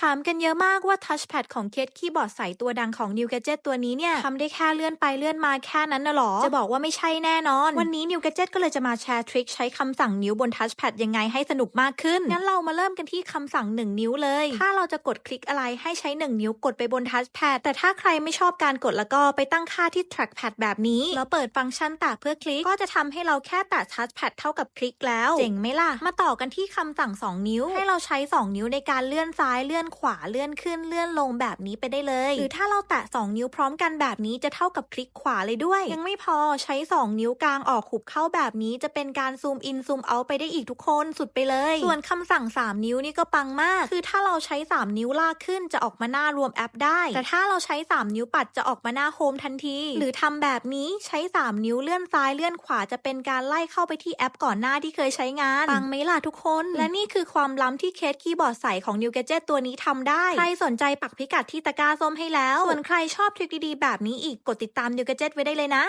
ถามกันเยอะมากว่า Touchpad ของเคสคีย์บอร์ดใสตัวดังของ New Gadget ตัวนี้เนี่ยทำได้แค่เลื่อนไปเลื่อนมาแค่นั้นน่ะหรอ จะบอกว่าไม่ใช่แน่นอน วันนี้ New Gadget ก็เลยจะมาแชร์ทริคใช้คำสั่งนิ้วบน Touchpad ยังไงให้สนุกมากขึ้น งั้นเรามาเริ่มกันที่คำสั่ง 1 นิ้วเลย ถ้าเราจะกดคลิกอะไรให้ใช้ 1 นิ้วกดไปบน Touchpad แต่ถ้าใครไม่ชอบการกดแล้วก็ไปตั้งค่าที่ Trackpad แบบนี้แล้วเปิดฟังก์ชันแตะเพื่อคลิกก็จะทำให้เราแค่แตะ Touchpad เท่ากับคลิกแล้วเจ๋งไหมล่ะมาต่อกันที่คำสั่ง 2 นิ้ว ให้เราใช้ 2 นิ้วในการเลื่อนซ้ายเลื่อนขวาเลื่อนขึ้นเลื่อนลงแบบนี้ไปได้เลย หรือถ้าเราแตะ 2 นิ้วพร้อมกันแบบนี้จะเท่ากับคลิกขวาเลยด้วย ยังไม่พอใช้ 2 นิ้วกลางออกหุบเข้าแบบนี้จะเป็นการซูมอินซูมเอาไปได้อีกทุกคนสุดไปเลย ส่วนคำสั่ง 3 นิ้วนี่ก็ปังมาก คือถ้าเราใช้ 3 นิ้วลากขึ้นจะออกมาหน้ารวมแอปได้ แต่ถ้าเราใช้ 3 นิ้วปัดจะออกมาหน้าโฮมทันที หรือทำแบบนี้ใช้ 3 นิ้วเลื่อนซ้ายเลื่อนขวาจะเป็นการไล่เข้าไปที่แอปก่อนหน้าที่เคยใช้งานปังไหมล่ะทุกคน และนี่คือความล้ำที่เคสคีย์บอร์ดใสของ New Gadget ตัวนี้ทำได้ ใครสนใจปักพิกัดที่ตะกร้าส้มให้แล้ว ส่วนใครชอบทริคดีๆ แบบนี้อีกกดติดตาม New Gadget ไว้ได้เลยนะ